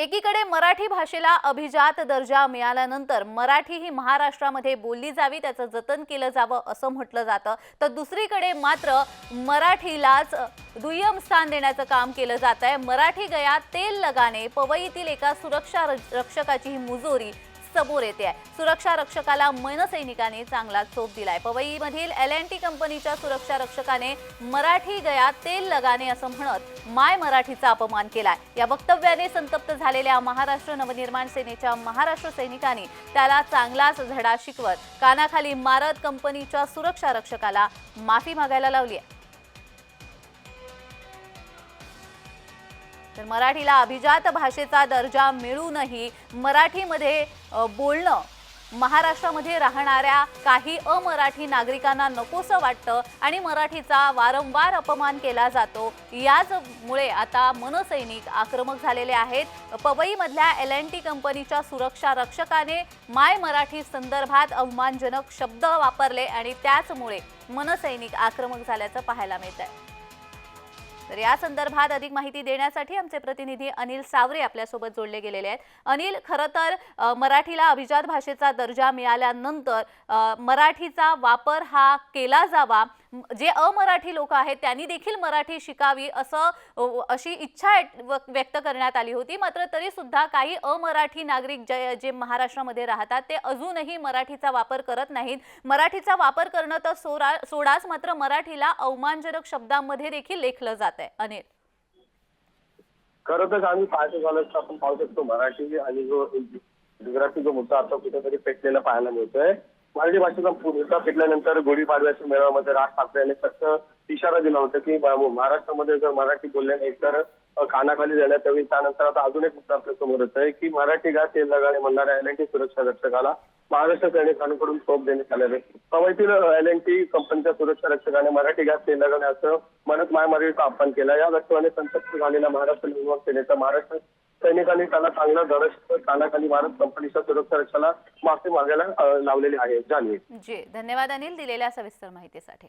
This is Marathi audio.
एकीकडे मराठी भाषेला अभिजात दर्जा मिळाल्यानंतर मराठी ही महाराष्ट्रामध्ये बोलली जावी त्याचं जतन केलं जावं असं म्हटलं जातं. तर दुसरीकडे मात्र मराठीलाच दुय्यम स्थान देण्याचं काम केलं जात आहे मराठी गया तेल लगाने पवईतील एका सुरक्षा रक्षकाची ही मुजोरी समोर येते आहे. सुरक्षा रक्षकाला मनसैनिकाने चांगला चोप दिलाय. पवईमधील एल अँड टी कंपनीच्या सुरक्षा रक्षकाने मराठी गया तेल लगाने असं म्हणत माय मराठीचा अपमान केलाय. या वक्तव्याने संतप्त झालेल्या महाराष्ट्र नवनिर्माण सेनेच्या महाराष्ट्र सैनिकांनी त्याला चांगलाच धडा शिकवत कानाखाली मारत कंपनीच्या सुरक्षा रक्षकाला माफी मागायला लावली आहे. तर मराठीला अभिजात भाषेचा दर्जा मिळूनही मराठीमध्ये बोलणं महाराष्ट्रामध्ये राहणाऱ्या काही अमराठी नागरिकांना नकोसं वाटतं आणि मराठीचा वारंवार अपमान केला जातो. याचमुळे आता मनसैनिक आक्रमक झालेले आहेत. पवईमधल्या एल एन टी कंपनीच्या सुरक्षा रक्षकाने माय मराठी संदर्भात अवमानजनक शब्द वापरले आणि त्याचमुळे मनसैनिक आक्रमक झाल्याचं पाहायला मिळत आहे तर या संदर्भात अधिक माहिती देण्यासाठी आमचे प्रतिनिधी अनिल सावरे आपल्यासोबत जोडले गेलेले आहेत. अनिल खरं तर मराठीला अभिजात भाषेचा दर्जा मिळाल्यानंतर मराठीचा वापर हा केला जावा जे अमराठी लोक आहेत त्यांनी देखील मराठी शिकावी असं अशी इच्छा व्यक्त करण्यात आली होती. मात्र तरी सुद्धा काही अमराठी नागरिक जे जे महाराष्ट्रामध्ये राहतात ते अजूनही मराठीचा वापर करत नाहीत. मराठीचा वापर करणं तर सोडा सोडाच मात्र मराठीला अवमानजनक शब्दांमध्ये देखील लेखलं जात आहे अनिल. खरं तर आम्ही पाहतो झालं तर आपण पाहू शकतो मराठी आणि जो गुजराती जो मुद्दा आता कुठेतरी पेटलेला पाहायला मिळतोय. मराठी भाषेचा मुद्दा पेटल्यानंतर गुढीपाडव्याच्या मेळाव्यामध्ये राज ठाकरे यांनी फक्त इशारा दिला होता की महाराष्ट्रामध्ये जर मराठी बोलले नाही तर कानाखाली देण्यात यावी त्यानंतर आता अजून एक मुद्दा आपल्यासमोर येत आहे की मराठी गा तेल लगाने म्हणणाऱ्या एल एन टी सुरक्षा रक्षकाला. महाराष्ट्र सैनिकांकडून चोप देण्यात आलेले पवईतील एल एन टी कंपनीच्या सुरक्षा रक्षकाने मराठी गॅस तेल लगाने असं म्हणत मायमारीचं मराठीचा केलं. केला या घटनेने संतप्त झालेल्या महाराष्ट्र निर्माण सेनेचा महाराष्ट्र सैनिकांनी त्याला चांगलं धडक कानाखाली मारत कंपनीच्या सुरक्षा रक्षाला माफी मागायला लावलेली आहे. जाणवी जी धन्यवाद अनिल दिलेल्या सविस्तर माहितीसाठी.